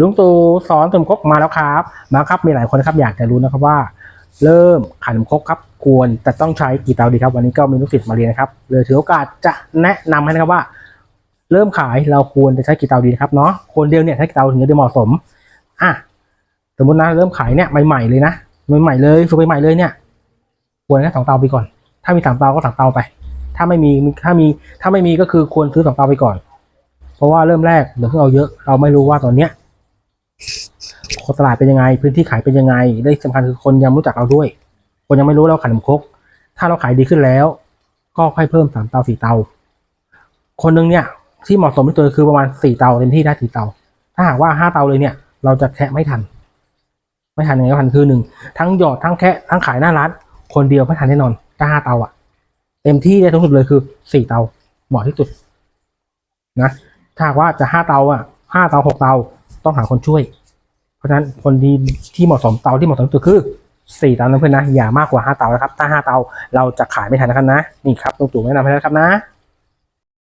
ลุงตู่สอนขนมครกมาแล้วครับมาครับมีหลายคนนะครับอยากจะรู้นะครับว่า เริ่มขายขนมครกครับควรแต่ต้องใช้กี่เตาดีครับ วันนี้ก็มีลูกศิษย์มาเรียนนะครับเลยถือโอกาสจะแนะนำให้นะครับว่า เริ่มขายเราควรจะใช้กี่เตาดีครับเนาะคนเดียวเนี่ยใช้กี่เตาถึงจะเหมาะสมอะสมมตินะเริ่มขายเนี่ยใหม่ๆเลยนะใหม่ๆเลยฝึกใหม่ๆเลยเนี่ยควรแค่สองเตาไปก่อน ถ้ามีสามเตาก็สามเตาไป ถ้าไม่มีถ้ามีถ้าไม่มีก็คือควรซื้อสองเตาไปก่อน เพราะว่าเริ่มแรกเดี๋ยวเพิ่งเอาเยอะเราไม่รู้ว่าตอนเนี้ย ตลาดเป็นยังไง พื้นที่ขายเป็นยังไงและที่สำคัญคือคนยังรู้จักเราด้วย คนยังไม่รู้เราขายขนมครกถ้าเราขายดีขึ้นแล้ว ก็ค่อยเพิ่มสามเตาสี่เตา คนหนึ่งเนี่ยที่เหมาะสมที่สุดคือประมาณสี่เตาเต็มที่ได้สี่เตา ถ้าหากว่าห้าเตาเลยเนี่ย เราจะแคะไม่ทัน ไม่ทันยังไงก็ทันคือหนึ่งทั้งหยอดทั้งแคะทั้งขายหน้าร้านคนเดียวไม่ทันแน่นอนถ้าห้าเตาอะ เต็มที่ได้ทุกสุดเลยคือสี่เตาเหมาะที่สุดนะถ้าหากว่าจะห้าเตาอะห้าเตาหกเตาต้องหาคนช่วย ราะฉะนั้นคนดีที่เหมาะสมเตาที่เหมาะสมสุดคือสี่เตานะเพื่อนนะอย่ามากกว่าห้าเตานะครับ ถ้าห้าเตาเราจะขายไม่ทันนะครับนะนี่ครับลุงตู่แนะนำให้แล้วครับนะ